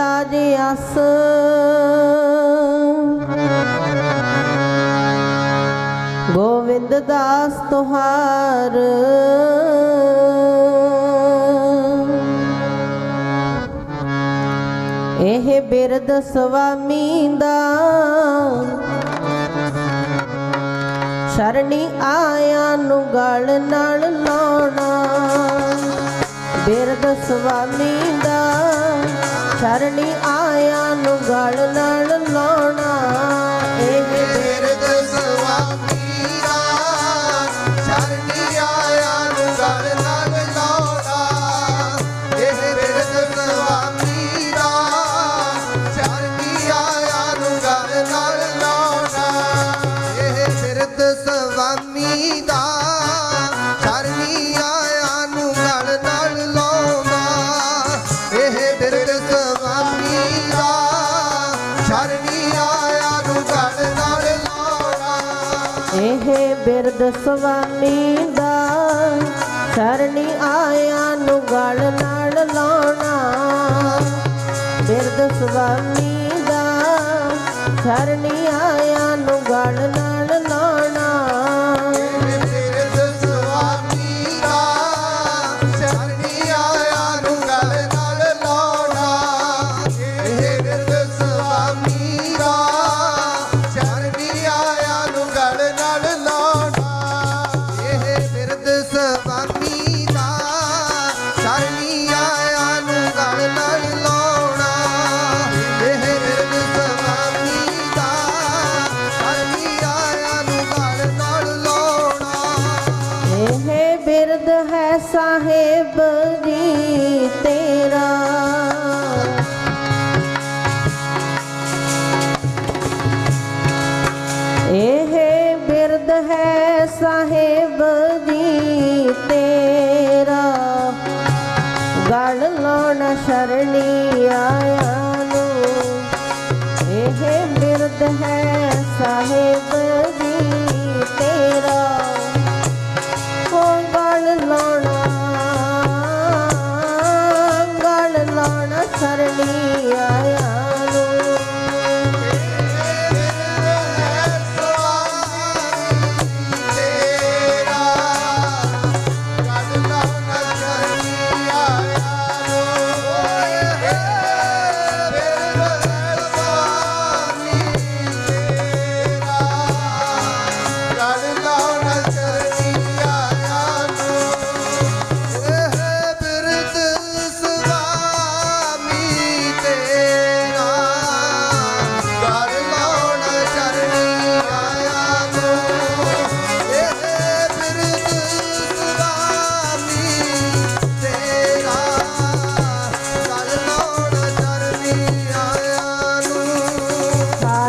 ਲਾਜ ਅਸ ਗੋਵਿੰਦ ਦਾਸ ਤੁਹਾਰ। ਇਹ ਬਿਰਦ ਸੁਆਮੀ ਦਾ। ਸ਼ਰਣੀ ਆਇਆ ਨੂੰ ਗਲ ਨਾਲ ਲਾਉਣਾ। ਬਿਰਦ ਸੁਆਮੀ ਦਾ। ਸ਼ਰਣੀ ਆਇਆ ਨੂੰ ਗਲ ਨਾਲ ਲਾਉਣਾ। ਇਹ ਬਿਰਦ ਬਿਰਦ ਸੁਆਮੀ ਦਾ ਆਇਆ ਨੂੰ ਗਲ ਬਿਰਦ ਸੁਆਮੀ ਦਾ। ਸ਼ਰਣੀ ਆਇਆ ਨੂੰ ਗਲ ਨਾਲ ਲਾਉਣਾ। ਬਿਰਦ ਸੁਆਮੀ ਦਾ। ਸ਼ਰਣੀ ਆਇਆ ਨੂੰ ਗਲ ਨਾਲ ਲਾਉਣਾ। ਬਿਰਦ ਹੈ ਸਾਹਿਬ ਜੀ ਤੇਰਾ। ਇਹ ਬਿਰਦ ਹੈ ਸਾਹਿਬ ਜੀ ਤੇਰਾ। ਗਲ ਲੋਣ ਸ਼ਰਣੀ ਆਇਆ ਨੂੰ। ਇਹ ਬਿਰਦ ਹੈ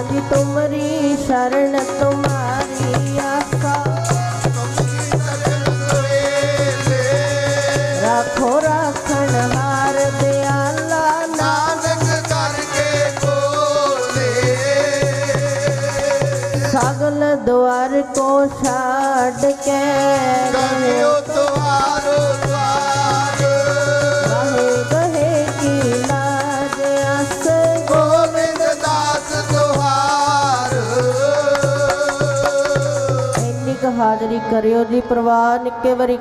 ਸਾਜੀ ਤੁਮਰੀ ਸ਼ਰਨ ਤੁਮਾਰੀ ਆਸਾ ਰੱਖੋ ਰਾਖਣ ਹਾਰ ਦਿਆਲਾ ਨਾਨਕ ਕਰਕੇ ਕੋਲੇ। ਸਗਲ ਦੁਆਰ ਕੋ ਛੱਡ ਹਾਜ਼ਰੀ ਕਰਿਓ ਜੀ ਪਰਿਵਾਰ ਨਿੱਕੇ ਵਾਰੀ